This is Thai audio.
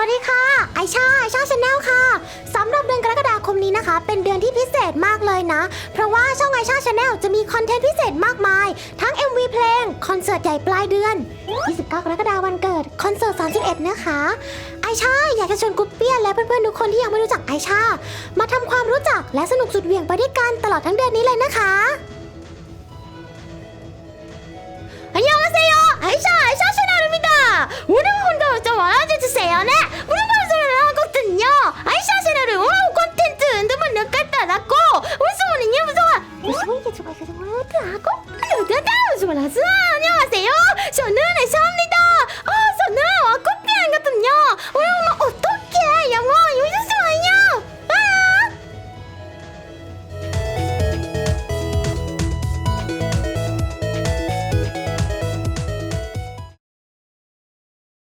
วัสดีค่ะ ไอชาไอชาชาแนลค่ะสำหรับเดือนกรกฎาคมนี้นะคะ เป็นเดือนที่พิเศษมากเลยนะ เพราะว่าช่องไอชาชาแนลจะมีคอนเทนต์พิเศษมากมาย ทั้ง MV เพลง คอนเสิร์ตใหญ่ปลายเดือน 29 กรกฎาคมวันเกิด คอนเสิร์ต 31 นะคะ ไอชาอยากจะชวนกุ๊ปเปี้ยและเพื่อนๆทุกคนที่ยังไม่รู้จักไอชา มาทำความรู้จักและสนุกสุดเหวี่ยงไปด้วยกันตลอดทั้งเดือนนี้เลยนะคะ Aku semula tu. Aku ada tahu semua lah.